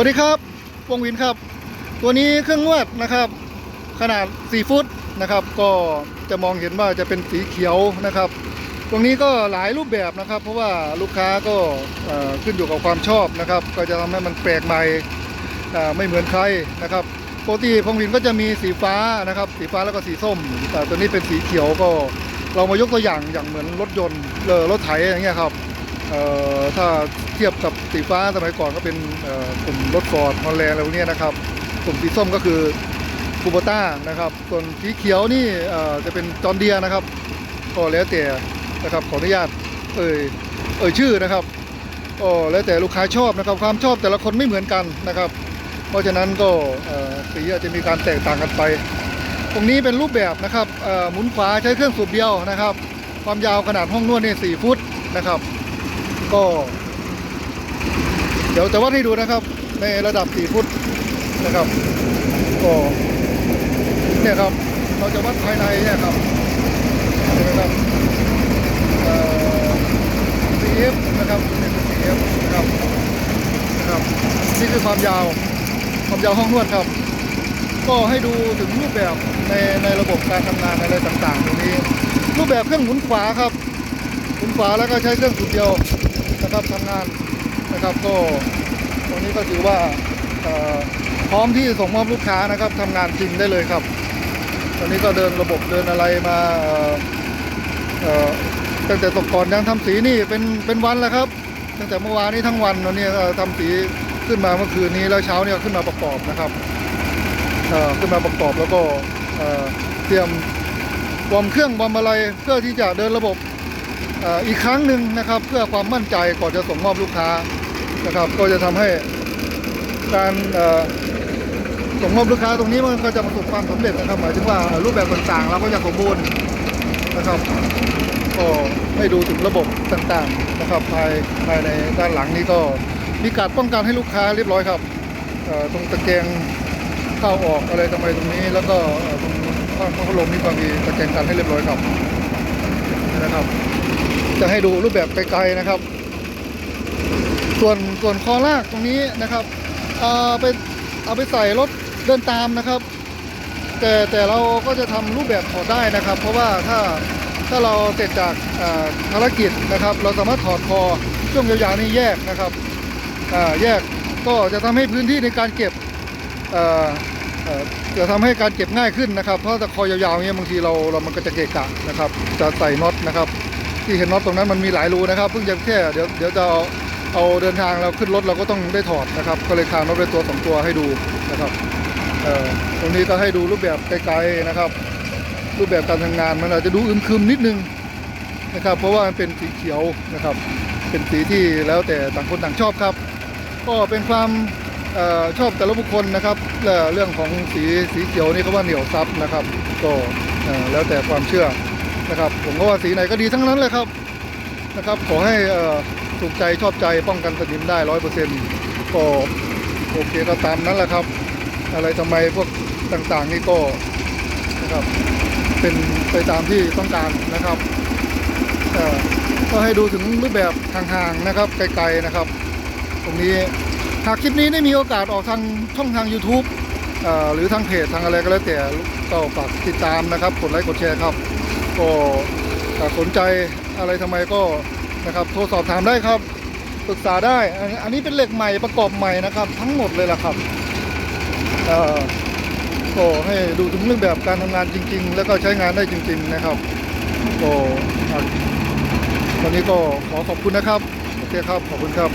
วัสดีครับ วงวินครับ ตัวนี้เครื่องนวดนะครับ ขนาด 4 ฟุตนะครับ ก็จะมองเห็นว่าจะเป็นสีเขียวนะครับ ตรงนี้ก็หลายรูปแบบนะครับ เพราะว่าลูกค้าก็ขึ้นอยู่กับความชอบนะครับ ก็จะทำให้มันแปลกใหม่ไม่เหมือนใครนะครับปกติพงวินก็จะมีสีฟ้านะครับ สีฟ้าแล้วก็สีส้ม แต่ตัวนี้เป็นสีเขียวก็เรามายกตัวอย่างอย่างเหมือนรถยนต์รถไถอย่างเงี้ยครับ ถ้าเทียบกับสีฟ้าสมัยก่อนก็เป็นกลุ่มรถฟอร์ดฮอลแลนด์อะไรพวกเนี้ยนะครับ กลุ่มสีส้มก็คือคูโบต้านะครับ ส่วนสีเขียวนี่จะเป็นจอร์นเดียนะครับ ก็แล้วแต่นะครับขออนุญาตเอ่ยเอ่ยชื่อนะครับก็แล้วแต่ลูกค้าชอบนะครับ ความชอบแต่ละคนไม่เหมือนกันนะครับ เพราะฉะนั้นก็สีอาจจะมีการแตกต่างกันไป ตรงนี้เป็นรูปแบบนะครับหมุนขวาใช้เครื่องสูบเดียวนะครับ ความยาวขนาดห้องนวดนี่4ฟุตนะครับ ก็ เดี๋ยวจะวัดให้ดูนะครับ ในระดับ 4 ฟุตนะครับ ก็เนี่ยครับ เราจะวัดภายในเนี่ยครับเห็นไหมครับเอ่อ CF นะครับนี่คือ CF นะครับนะครับนี่คือความยาวความยาวห้องนวดครับ ก็ให้ดูถึงรูปแบบในในระบบการทำงานอะไรต่างๆ ตรงนี้ รูปแบบเครื่องหมุนขวาครับหมุนขวาแล้วก็ใช้เครื่องสูบเดียว นะครับทำงานนะครับก็ตรงนี้ก็ถือว่าพร้อมที่ส่งมอบลูกค้านะครับทำงานจริงได้เลยครับ ตอนนี้ก็เดินระบบเดินอะไรมาตั้งแต่ตกก่อนยังทำสีนี่เป็นเป็นวันแล้วครับ ตั้งแต่เมื่อวานนี้ทั้งวันวันนี้ก็ทำสีขึ้นมาเมื่อคืนนี้แล้วเช้าเนี่ยขึ้นมาประกอบนะครับขึ้นมาประกอบแล้วก็เตรียมวอร์มเครื่องวอร์มอะไรเพื่อที่จะเดินระบบ อีกครั้งหนึ่งนะครับเพื่อความมั่นใจก่อนจะส่งมอบลูกค้านะครับ ก็จะทำให้การส่งมอบลูกค้าตรงนี้มันก็จะประสบความสำเร็จนะครับหมายถึงว่ารูปแบบต่างๆเราก็จะสมบูรณ์นะครับก็ให้ดูถึงระบบต่างๆนะครับภายภายในด้านหลังนี้ก็มีการป้องกันให้ลูกค้าเรียบร้อยครับตรงตะแกรงเข้าออกอะไรทำไมตรงนี้ แล้วก็ตรงข้างพัดลมนี่ก็มีตะแกรงกันให้เรียบร้อยครับนะครับ จะให้ดูรูปแบบไกลๆนะครับ ส่วนส่วนคอลากตรงนี้นะครับเอาไปเอาไปใส่รถเดินตามนะครับ แต่แต่เราก็จะทำรูปแบบถอดได้นะครับ เพราะว่าถ้าถ้าเราเสร็จจากภารกิจนะครับ เราสามารถถอดคอช่วงยาวๆนี้แยกนะครับแยกก็จะทำให้พื้นที่ในการเก็บจะทำให้การเก็บง่ายขึ้นนะครับ เพราะถ้าคอยาวๆเงี้ยบางทีเราเรามันก็จะเกะกะนะครับ จะใส่น็อตนะครับ ที่เห็นน็อตตรงนั้นมันมีหลายรูนะครับ เพิ่งจะแค่เดี๋ยวเดี๋ยวจะเอาเอาเดินทางเราขึ้นรถเราก็ต้องได้ถอดนะครับ ก็เลยคางน็อตด้วยตัวสองตัวให้ดูนะครับตรงนี้ก็ให้ดูรูปแบบไกลๆนะครับ รูปแบบการทำงานมันอาจจะดูอึมครึมนิดนึงนะครับ เพราะว่ามันเป็นสีเขียวนะครับ เป็นสีที่แล้วแต่ต่างคนต่างชอบครับ ก็เป็นความออชอบแต่ละบุคคลนะครับเรื่องของสีสีเขียวนี่เขาว่าเหนียวซับนะครับ ก็แล้วแต่ความเชื่อ นะครับ ผมก็ว่าสีไหนก็ดีทั้งนั้นเลยครับนะครับ ขอให้ถูกใจชอบใจป้องกันสนิมได้ร้อยเปอร์เซ็นต์ก็โอเคก็ตามนั้นแหละครับ อะไรทำไมพวกต่างๆนี่ก็นะครับ เป็นไปตามที่ต้องการนะครับก็ให้ดูถึงรูปแบบห่างๆนะครับไกลๆนะครับ ตรงนี้หากคลิปนี้ได้มีโอกาสออกทางช่องทาง YouTube หรือทางเพจทางอะไรก็แล้วแต่ก็ฝากติดตามนะครับ กดไลค์กดแชร์ครับ ก็สนใจอะไรทำไมก็นะครับโทรสอบถามได้ครับปรึกษาได้อันนี้เป็นเหล็กใหม่ประกอบใหม่นะครับ ทั้งหมดเลยล่ะครับก็ให้ดูถึงเรื่องแบบการทำงานจริง ๆ แล้วก็ใช้งานได้จริง ๆนะครับก็อะวันนี้ก็ขอขอบคุณนะครับโอเคครับขอบคุณครับ